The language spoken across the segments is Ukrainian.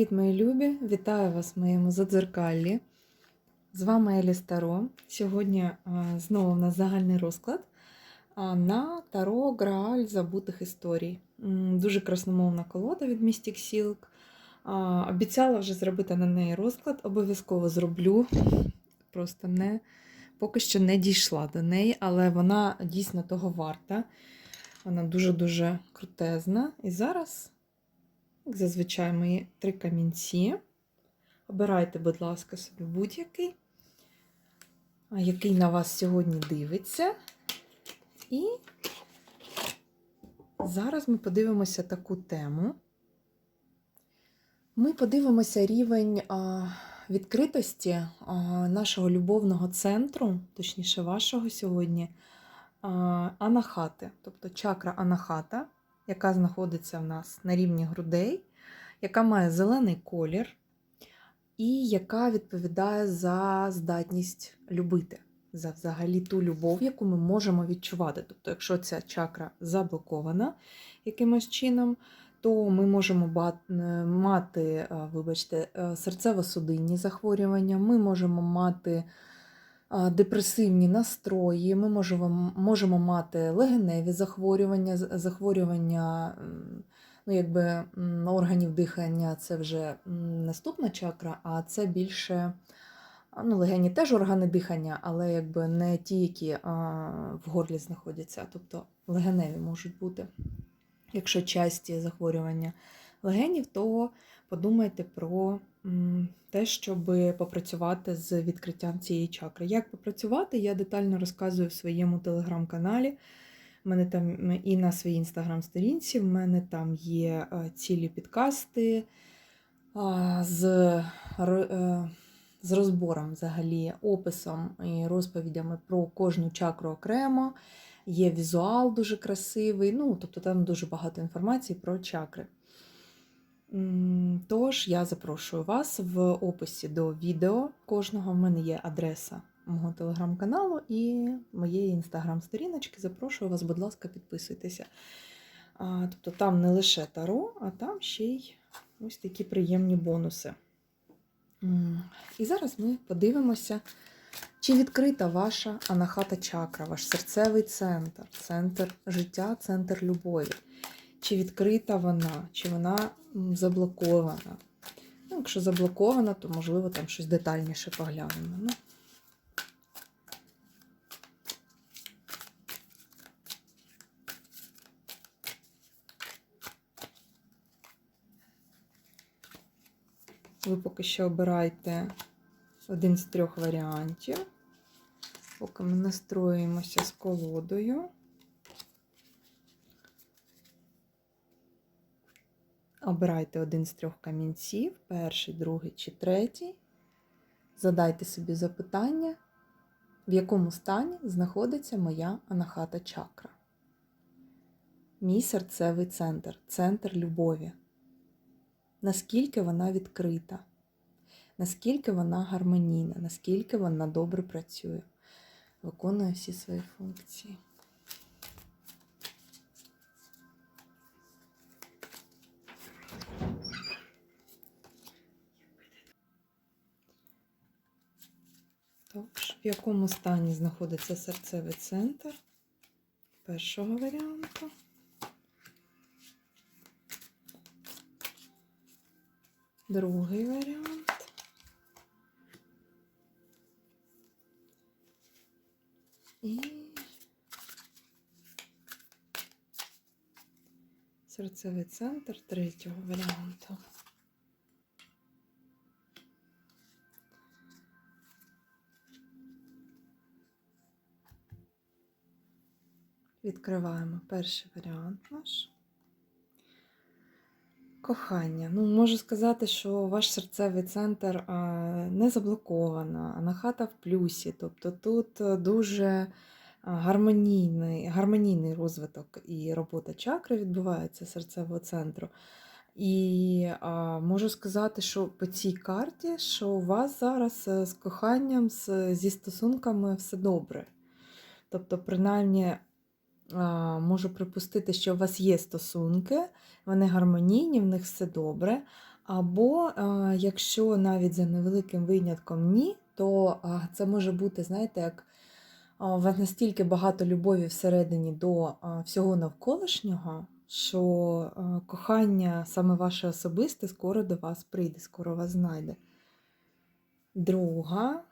Привіт, мої любі! Вітаю вас в моєму задзеркаллі. З вами Елі Таро. Сьогодні а, знову в нас загальний розклад а, на Таро Грааль забутих історій. Дуже красномовна колода від Mystic Silk. А, Обіцяла вже зробити на неї розклад, обов'язково зроблю. Просто не, поки що не дійшла до неї, але вона дійсно того варта. Вона дуже-дуже крутезна. І зараз зазвичай, мої три камінці. Обирайте, будь ласка, собі будь-який, який на вас сьогодні дивиться. І зараз ми подивимося таку тему. Ми подивимося рівень відкритості нашого любовного центру, точніше, вашого сьогодні, анахати, тобто чакра анахата яка знаходиться в нас на рівні грудей, яка має зелений колір, і яка відповідає за здатність любити, за взагалі ту любов, яку ми можемо відчувати. Тобто, якщо ця чакра заблокована якимось чином, то ми можемо мати, вибачте, серцево-судинні захворювання, ми можемо мати депресивні настрої, ми можемо можемо мати легеневі захворювання, захворювання ну, якби, органів дихання це вже наступна чакра, а це більше ну, легені теж органи дихання, але якби не ті, які а, в горлі знаходяться, тобто легеневі можуть бути. Якщо часті захворювання легенів, то подумайте про те, щоб попрацювати з відкриттям цієї чакри. Як попрацювати, я детально розказую в своєму телеграм-каналі. У мене там і на своїй інстаграм-сторінці, в мене там є е, цілі підкасти з е, з розбором, взагалі, описом і розповідями про кожну чакру окремо. Є візуал дуже красивий, ну, тобто там дуже багато інформації про чакри. Тож, я запрошую вас в описі до відео кожного. В мене є адреса мого телеграм-каналу і моєї інстаграм-сторіночки. Запрошую вас, будь ласка, підписуйтеся. Тобто там не лише таро, а там ще й ось такі приємні бонуси. І зараз ми подивимося, чи відкрита ваша анахата чакра, ваш серцевий центр, центр життя, центр любові. Чи відкрита вона, чи вона заблокована. Ну, Якщо заблокована, то, можливо, там щось детальніше поглянемо. Ну. Ви поки що обирайте один з трьох варіантів, поки ми настроїмося з колодою. Обирайте один з трьох камінців, перший, другий чи третій. Задайте собі запитання, в якому стані знаходиться моя анахата чакра. Мій серцевий центр, центр любові. Наскільки вона відкрита, наскільки вона гармонійна, наскільки вона добре працює, виконує всі свої функції. Тож, в якому стані знаходиться серцевий центр першого варіанту. Другий варіант. І серцевий центр третього варіанту. Відкриваємо перший варіант наш. Кохання. Ну, можу сказати, що ваш серцевий центр не заблоковано, а на хата в плюсі. Тобто тут е, дуже гармонійний гармонійний розвиток і робота чакри відбувається серцевого центру. І а, можу сказати, що по цій карті, що у вас зараз е, з коханням, з, зі стосунками все добре. Тобто, принаймні, можу припустити, що у вас є стосунки, вони гармонійні, в них все добре. Або якщо навіть за невеликим винятком ні, то це може бути, знаєте, як у вас настільки багато любові всередині до всього навколишнього, що кохання саме ваше особисте скоро до вас прийде, скоро вас знайде. Друга,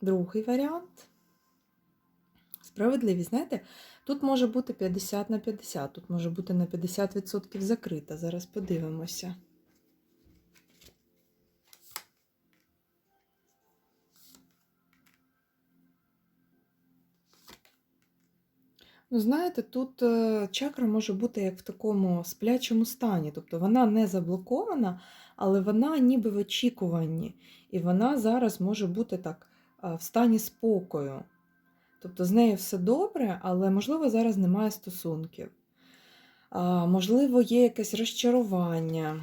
другий варіант. Справедливість, знаєте, тут може бути 50 на 50, тут може бути на 50% закрита. Зараз подивимося. Ну, знаєте, тут е, чакра може бути як в такому сплячому стані. Тобто вона не заблокована, але вона ніби в очікуванні. І вона зараз може бути так е, в стані спокою. Тобто з нею все добре, але, можливо, зараз немає стосунків. А, Можливо, є якесь розчарування.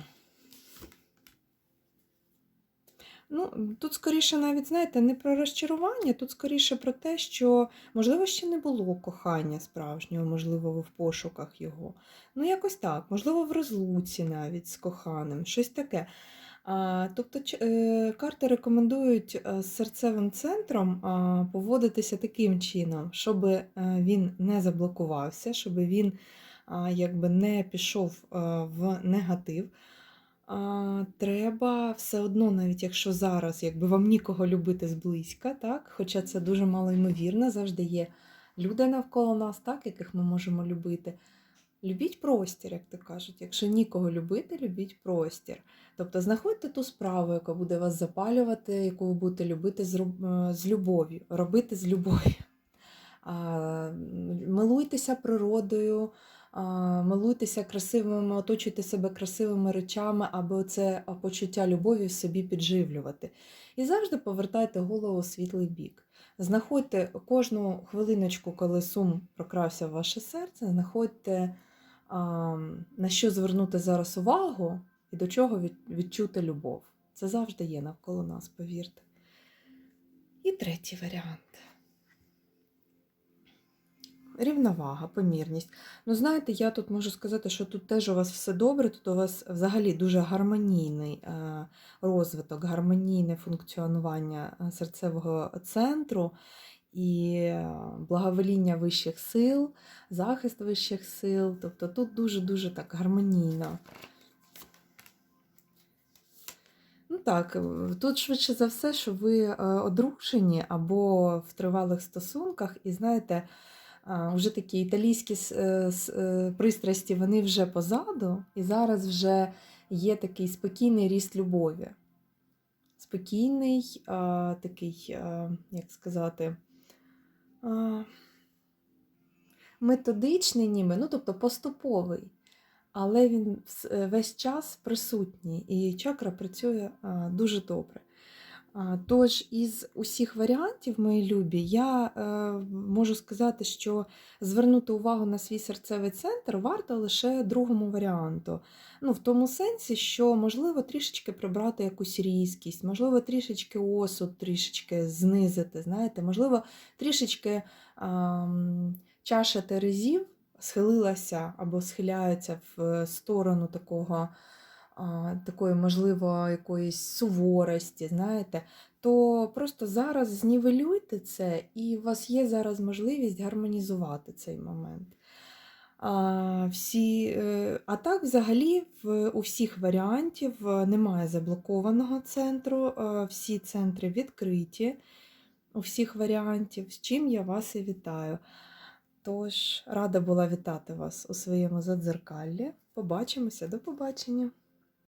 Ну, тут скоріше навіть, знаєте, не про розчарування, тут скоріше про те, що, можливо, ще не було кохання справжнього, можливо, ви в пошуках його. Ну, якось так, можливо, в розлуці навіть з коханим, щось таке. Тобто е, карти рекомендують е, з серцевим центром поводитися таким чином, щоб е, він не заблокувався, щоб він якби не пішов в негатив. Треба все одно, навіть якщо зараз якби вам нікого любити зблизька, так? хоча це дуже мало ймовірно, завжди є люди навколо нас, так, яких ми можемо любити. Любіть простір, як то кажуть. Якщо нікого любити, любіть простір. Тобто знаходьте ту справу, яка буде вас запалювати, яку ви будете любити з, е, любов'ю, робити з любов'ю. Милуйтеся природою, милуйтеся красивими, оточуйте себе красивими речами, аби це почуття любові в собі підживлювати. І завжди повертайте голову у світлий бік. Знаходьте кожну хвилиночку, коли сум прокрався в ваше серце, знаходьте, на що звернути зараз увагу і до чого відчути любов. Це завжди є навколо нас, повірте. І третій варіант. Рівновага, помірність. Ну, знаєте, я тут можу сказати, що тут теж у вас все добре, тут у вас взагалі дуже гармонійний е, розвиток, гармонійне функціонування е, серцевого центру і благовоління вищих сил, захист вищих сил. Тобто тут дуже-дуже так гармонійно. Ну так, е, тут швидше за все, що ви е, одружені або в тривалих стосунках, і знаєте, вже такі італійські е, пристрасті, вони вже позаду, і зараз вже є такий спокійний ріст любові. Спокійний, такий, як сказати, методичний ніби, ну тобто поступовий, але він весь час присутній, і чакра працює дуже добре. Тож із усіх варіантів, мої любі, я е, можу сказати, що звернути увагу на свій серцевий центр варто лише другому варіанту. Ну, в тому сенсі, що можливо трішечки прибрати якусь різкість, можливо, трішечки осуд, трішечки знизити, знаєте, можливо, трішечки чаша терезів схилилася або схиляється в сторону такого такої, можливо, якоїсь суворості, знаєте, то просто зараз знівелюйте це, і у вас є зараз можливість гармонізувати цей момент. А, всі, е, а так, взагалі, в, у всіх варіантів е, немає заблокованого центру, е, всі центри відкриті у всіх варіантів, з чим я вас і вітаю. Тож, рада була вітати вас у своєму задзеркаллі. Побачимося, до побачення!